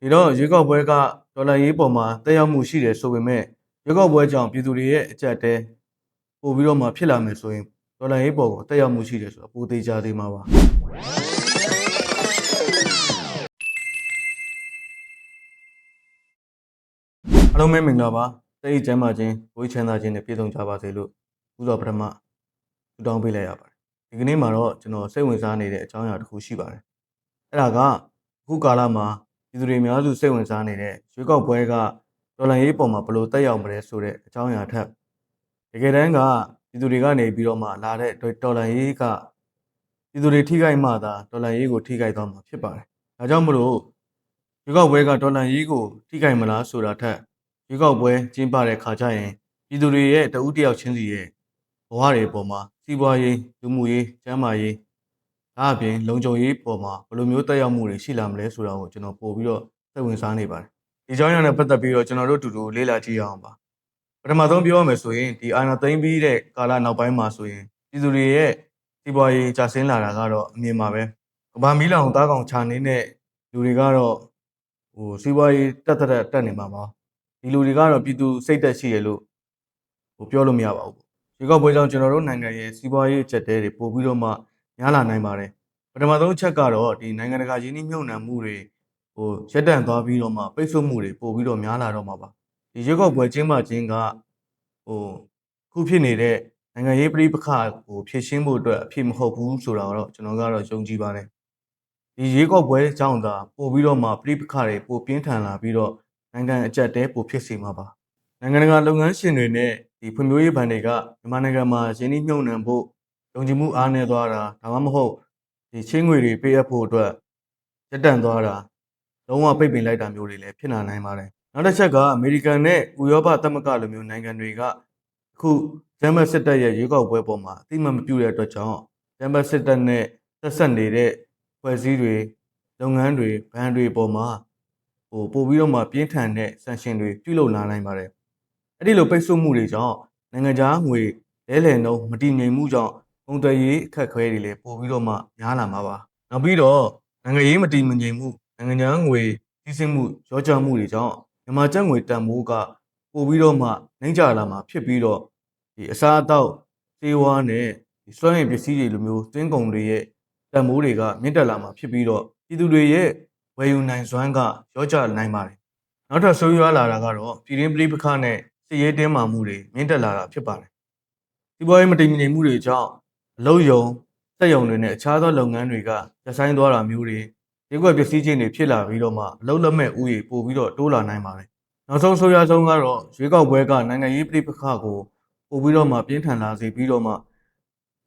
ဒီတော့ရွေးကောက်ပွဲကဒေါ်လာရေးပေါ်မှာတက်ရောက်မှုရှိတယ်ဆိုပေမဲ့ရွေးကောက်ပွဲကြောင့်ပြည်သူတွေရဲ့အကြက်တဲပို့ပြီးတော့မှဖြစ်လာမယ်ဆိုရင်ဒေါ်လာရေးပေါ်ကိုတက်ရောက်မှုရှိတယ်ဆိုတော့ပိုသေးချာသေးမှာပါအားလုံးပဲမင်္ဂလာပါတိတ်ကျမ်းမာခြင်းဝိချမ်းသာခြင်းနဲ့ပြည့်စုံကြပါစေလို့ဥစွာပထမဆုတောင်းပေးလိုက်ရပါတယ်ဒီကနေ့မှာတော့ကျွန်တော်စိတ်ဝင်စားနေတဲ့အကြောင်းအရာတစ်ခုရှိပါတယ်အဲ့ဒါကအခုကာလမှာ ပြည်သူတွေအများစုစိတ်ဝင်စားနေတဲ့ရွေးကောက်ပွဲကဒေါ်လာရေးပေါ်မှာဘယ်လိုတက်ရောက်မလဲဆိုတဲ့အကြောင်းအရာထက်တကယ်တမ်းကပြည်သူတွေကနေပြီးတော့မှလာတဲ့ဒေါ်လာရေးကပြည်သူတွေထိခိုက်မှသာဒေါ်လာရေးကိုထိခိုက်သွားမှာဖြစ်ပါတယ်ဒါကြောင့်မလို့ရွေးကောက်ပွဲကဒေါ်လာရေးကိုထိခိုက်မလားဆိုတာထက်ရွေးကောက်ပွဲကျင်းပတဲ့ခါကျရင်ပြည်သူတွေရဲ့တဦးတယောက်ချင်းစီရဲ့ဘဝတွေပေါ်မှာစီးပွားရေးလူမှုရေးကျန်းမာရေး ဒါအပြင်လုံခြုံရေးပေါ်မှာဘယ်လိုမျိုးတက်ရောက်မှုတွေရှိလာမလဲဆိုတာကိုကျွန်တော်ပို့ပြီးတော့စိတ်ဝင်စားနေပါတယ်ဒီကြောင်းရနဲ့ပတ်သက်ပြီးတော့ကျွန်တော်တို့အတူတူလေ့လာကြည့်ရအောင်ပါပထမဆုံးပြောရမယ်ဆိုရင်ဒီအာဏာသိမ်းပြီးတဲ့ကာလနောက်ပိုင်းမှာဆိုရင်ပြည်သူတွေရဲ့စီးပွားရေးကျဆင်းလာတာကတော့အမြင်ပါပဲကဘာမီလောင်တားကောင်ခြာနေတဲ့လူတွေကတော့ဟိုစီးပွားရေးတက်တက်တက်နေမှာပါဒီလူတွေကတော့ပြည်သူစိတ်သက်ရှိရလို့ဟိုပြောလို့မရပါဘူးဒီကောက်ပွဲကြောင့်ကျွန်တော်တို့နိုင်ငံရဲ့စီးပွားရေးအချက်တဲတွေပို့ပြီးတော့မှများလာနိုင်ပါတယ်ပ ထမဆုံးအချက်ကတော့ဒီနိုင်ငံတကာရင်းနှီးမြှုပ်နှံမှုတွေဟိုရက်တန့်သွားပြီးတော့မှပိတ်ဆို့မှုတွေပို့ပြီးတော့များလာတော့မှာပါဒီရွေးကောက်ပွဲကျင်းပခြင်းကဟိုခုဖြစ်နေတဲ့နိုင်ငံရေးပြည်ပခါကိုဖြည့်ရှင်းဖို့အတွက်အဖြစ်မဟုတ်ဘူးဆိုတာတော့ကျွန်တော်ကတော့ယုံကြည်ပါတယ်ဒီရွေးကောက်ပွဲကြောင့်သာပို့ပြီးတော့မှပြည်ပခါတွေပို့ပြင်းထန်လာပြီးတော့နိုင်ငံအကြက်တဲပို့ဖြစ်စေမှာပါနိုင်ငံတကာလုပ်ငန်းရှင်တွေနဲ့ဒီဖွံ့ဖြိုးရေးဘဏ်တွေကမြန်မာနိုင်ငံမှာရင်းနှီးမြှုပ်နှံဖို့ယုံကြည်မှုအားနည်းသွားတာဒါမှမဟုတ် ဒီချင်းငွေတွေပေးအပ်ဖို့အတွက်ရက်တန့်သွားတာလုံးဝပိတ်ပင်လိုက်တာမျိုးတွေလည်းဖြစ်လာနိုင်ပါတယ်နောက်တစ်ချက်ကအမေရိကန်နဲ့ဥရောပသမဂ္ဂလိုမျိုးနိုင်ငံတွေကအခုဂျမတ်စစ်တပ်ရဲ့ရွေးကောက်ပွဲပေါ်မှာအသိမှမပြုတဲ့အတွက်ကြောင့်ဂျမတ်စစ်တပ်နဲ့ဆက်ဆက်နေတဲ့ဖွဲ့စည်းတွေလုပ်ငန်းတွေဘဏ်တွေပေါ်မှာဟိုပို့ပြီးတော့မှပြင်းထန်တဲ့ဆန်ရှင်တွေပြုလုပ်လာနိုင်ပါတယ်အဲ့ဒီလိုပိတ်ဆို့မှုတွေကြောင့်နိုင်ငံခြားငွေလဲလှယ်နှုန်းမတည်ငြိမ်မှုကြောင့် ကုန်သွယ်ရေးအခက်အခဲတွေလည်းပို့ပြီးတော့မှများလာမှာပါနောက်ပြီးတော့နိုင်ငံရေးမတည်မငြိမ်မှုနိုင်ငံခြားငွေစီးဆင်းမှုရောကြမှုတွေကြောင့်မြန်မာကျပ်ငွေတန်ဖိုးကပို့ပြီးတော့မှနှိမ့်ကျလာမှာဖြစ်ပြီးတော့ဒီအစားအသောက်စေဝါနဲ့ဒီစွမ်းရည်ပစ္စည်းတွေလိုမျိုးတင်းကုန်တွေရဲ့တန်ဖိုးတွေကမြင့်တက်လာမှာဖြစ်ပြီးတော့ပြည်သူတွေရဲ့ဝယ်ယူနိုင်စွမ်းကရောကြနိုင်ပါတယ်နောက်ထပ်ဆိုးရွားလာတာကတော့ပြည်ရင်းပြည်ပခနဲ့စစ်ရေးတင်းမာမှုတွေမြင့်တက်လာတာဖြစ်ပါတယ်ဒီပေါ်ရေးမတည်ငြိမ်မှုတွေကြောင့် အလုံးယုံစက်ယုံတွေနဲ့အခြားသောလုပ်ငန်းတွေကရပ်ဆိုင်းသွားတာမျိုးတွေဒီကွက်ပစ္စည်းချင်းတွေဖြစ်လာပြီးတော့မှအလုံးလက်မဲ့ဥယျာဉ်ပို့ပြီးတော့တိုးလာနိုင်ပါတယ်နောက်ဆုံးဆိုးရွားဆုံးကတော့ရွေးကောက်ပွဲကနိုင်ငံရေးပြည်ပခကိုပို့ပြီးတော့မှပြင်းထန်လာစေပြီးတော့မှ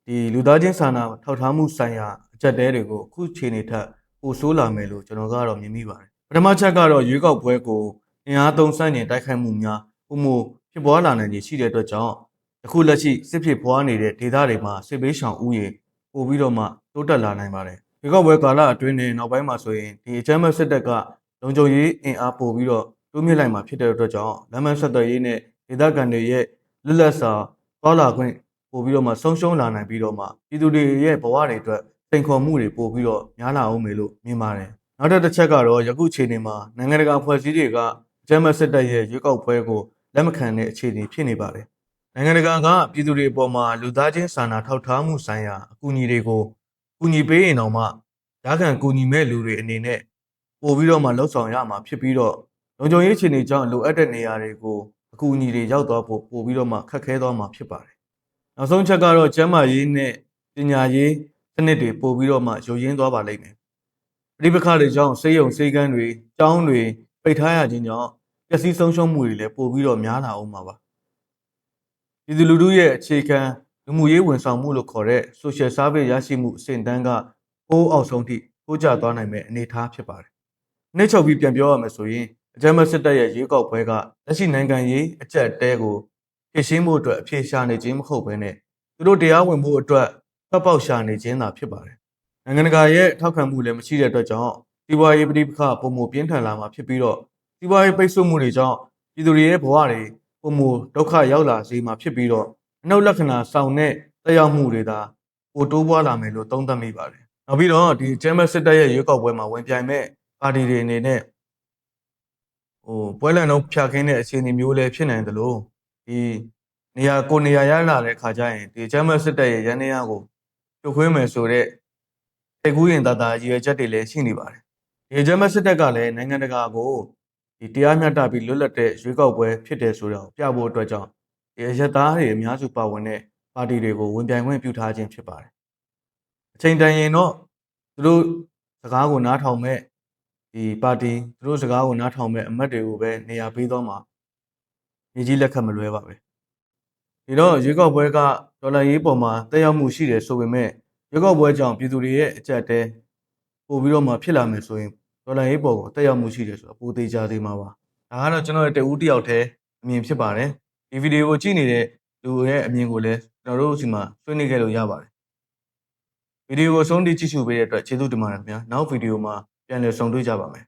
ဒီလူသားချင်းစာနာထောက်ထားမှုဆိုင်ရာအကြက်တဲတွေကိုအခုချိန်နေထက်ပိုဆိုးလာမယ်လို့ကျွန်တော်ကတော့မြင်မိပါတယ်ပထမချက်ကတော့ရွေးကောက်ပွဲကိုအင်အားသုံးစန့်ကျင်တိုက်ခိုက်မှုများပုံမဖြစ်ပွားလာနိုင်ခြေရှိတဲ့အတွက်ကြောင့် အခုလက်ရှိစစ်ဖြစ်ပွားနေတဲ့ဒေသတွေမှာစစ်ပေးရှောင်ဥယျာဉ်ပို့ပြီးတော့မှတိုးတက်လာနိုင်ပါတယ်ရွေးကောက်ပွဲကာလအတွင်းနဲ့နောက်ပိုင်းမှာဆိုရင်ဒီအကြမ်းဖက်စစ်တပ်ကလုံခြုံရေးအင်အားပို့ပြီးတော့တိုးမြင့်လိုက်မှာဖြစ်တဲ့အတွက်ကြောင့်လမ်းမဆက်သွယ်ရေးနဲ့ဒေသခံတွေရဲ့လွတ်လပ်စွာသွားလာခွင့်ပို့ပြီးတော့မှဆုံးရှုံးလာနိုင်ပြီးတော့မှပြည်သူတွေရဲ့ဘဝတွေအတွက်စိန်ခေါ်မှုတွေပို့ပြီးတော့များလာအောင်မယ်လို့မြင်ပါတယ်။နောက်တစ်ချက်ကတော့ယခုချိန်နေမှာနိုင်ငံတကာဖွဲ့စည်းတွေကဂျမတ်စစ်တပ်ရဲ့ရွေးကောက်ပွဲကိုလက်မခံတဲ့အခြေအနေဖြစ်နေပါတယ်။ နိုင်ငံတကာကပြည်သူတွေအပေါ်မှာလူသားချင်းစာနာထောက်ထားမှုဆိုင်ရာအကူအညီတွေကိုကူညီပေးရင်တော့မှဓာတ်ခံကူညီမဲ့လူတွေအနေနဲ့ပို့ပြီးတော့မှလှုပ်ဆောင်ရမှာဖြစ်ပြီးတော့လုံခြုံရေးအခြေအနေကြောင့်လိုအပ်တဲ့နေရာတွေကိုအကူအညီတွေရောက်သွားဖို့ပို့ပြီးတော့မှခက်ခဲသွားမှာဖြစ်ပါတယ်။နောက်ဆုံးချက်ကတော့ကျန်းမာရေးနဲ့ပညာရေးစနစ်တွေပို့ပြီးတော့မှယိုရင်းသွားပါလိမ့်မယ်။ပြိပခါတွေကြောင့်စေယုံစေကန်းတွေကျောင်းတွေပိတ်ထားရခြင်းကြောင့်ပျက်စီးဆုံးရှုံးမှုတွေလည်းပို့ပြီးတော့များလာအောင်ပါပါ။ ပြည်သူလူထုရဲ့အခြေခံလူမှုရေးဝန်ဆောင်မှုလို့ခေါ်တဲ့ social service ရရှိမှုအဆင့်တန်းကအိုးအောက်ဆုံးထိပို့ကျသွားနိုင်မဲ့အနေအထားဖြစ်ပါတယ်။နှိမ့်ချုပ်ပြီးပြန်ပြောရမယ်ဆိုရင်အကြမ်းဖက်စစ်တပ်ရဲ့ရွေးကောက်ပွဲကလက်ရှိနိုင်ငံရေးအကြက်တဲကိုဖြည့်ရှင်းမှုအတွက်အဖြေရှာနေခြင်းမဟုတ်ဘဲနဲ့သူတို့တရားဝင်မှုအတွက်ဖတ်ပေါက်ရှာနေခြင်းသာဖြစ်ပါတယ်။နိုင်ငံတကာရဲ့ထောက်ခံမှုလည်းမရှိတဲ့အတွက်ကြောင့်စီးပွားရေးပဋိပက္ခပုံမှုပြင်းထန်လာမှာဖြစ်ပြီးတော့စီးပွားရေးပိတ်ဆို့မှုတွေကြောင့်ပြည်သူတွေရဲ့ဘဝတွေ ပုံမှုဒုက္ခရောက်လာစေမှာဖြစ်ပြီးတော့အနှုတ်လက္ခဏာဆောင်တဲ့တက်ရောက်မှုတွေသာပိုတိုးပွားလာမယ်လို့သုံးသပ်မိပါတယ်။နောက်ပြီးတော့ဒီဂျမတ်စစ်တပ်ရဲ့ရွေးကောက်ပွဲမှာဝင်ပြိုင်မဲ့ပါတီတွေအနေနဲ့ဟိုပွဲလန်တော့ဖြတ်ခင်းတဲ့အခြေအနေမျိုးလည်းဖြစ်နိုင်တယ်လို့ဒီနေရာကိုနေရာရလာတဲ့ခါကျရင်ဒီဂျမတ်စစ်တပ်ရဲ့ရန်နေရကိုပြုတ်ခွင်းမယ်ဆိုတော့တေကူးရင်တတာရည်ရွယ်ချက်တွေလည်းရှိနေပါတယ်ဒီဂျမတ်စစ်တပ်ကလည်းနိုင်ငံတကာကို ဒီတရားမျှတပြီးလွတ်လပ်တဲ့ရွေးကောက်ပွဲဖြစ်တယ်ဆိုတော့ပြဖို့အတွက်ကြောင့်ဒီရရသားတွေအများစုပါဝင်တဲ့ပါတီတွေကိုဝင်ပြိုင်ခွင့်ပြုထားခြင်းဖြစ်ပါတယ်အချိန်တန်ရင်တော့သူတို့စကားကိုနားထောင်မဲ့ဒီပါတီသူတို့စကားကိုနားထောင်မဲ့အမတ်တွေကိုပဲနေရာပေးတော့မှာညီကြီးလက်ခတ်မလွဲပါပဲဒီတော့ရွေးကောက်ပွဲကဒေါ်လာရေးပေါ်မှာတက်ရောက်မှုရှိတယ်ဆိုပေမဲ့ရွေးကောက်ပွဲကြောင့်ပြည်သူတွေရဲ့အကြက်တဲပို့ပြီးတော့မှဖြစ်လာမယ်ဆိုရင် ဒေါ်လာရေးပေါ်ကိုတက်ရောက်မှုရှိတယ်ဆိုတော့ပိုသေးကြသေးမှာပါဒါကတော့ကျွန်တော်ရဲ့တဦးတစ်ယောက်တည်းအမြင်ဖြစ်ပါတယ်ဒီဗီဒီယိုကိုကြည့်နေတဲ့လူရဲ့အမြင်ကိုလည်းကျွန်တော်တို့ဒီမှာဆွေးနွေးခဲ့လို့ရပါတယ်ဗီဒီယိုကိုဆုံးထိကြည့်ရှုပေးတဲ့အတွက်ကျေးဇူးတင်ပါတယ်ခင်ဗျာနောက်ဗီဒီယိုမှာပြန်လည်ဆုံတွေ့ကြပါမယ်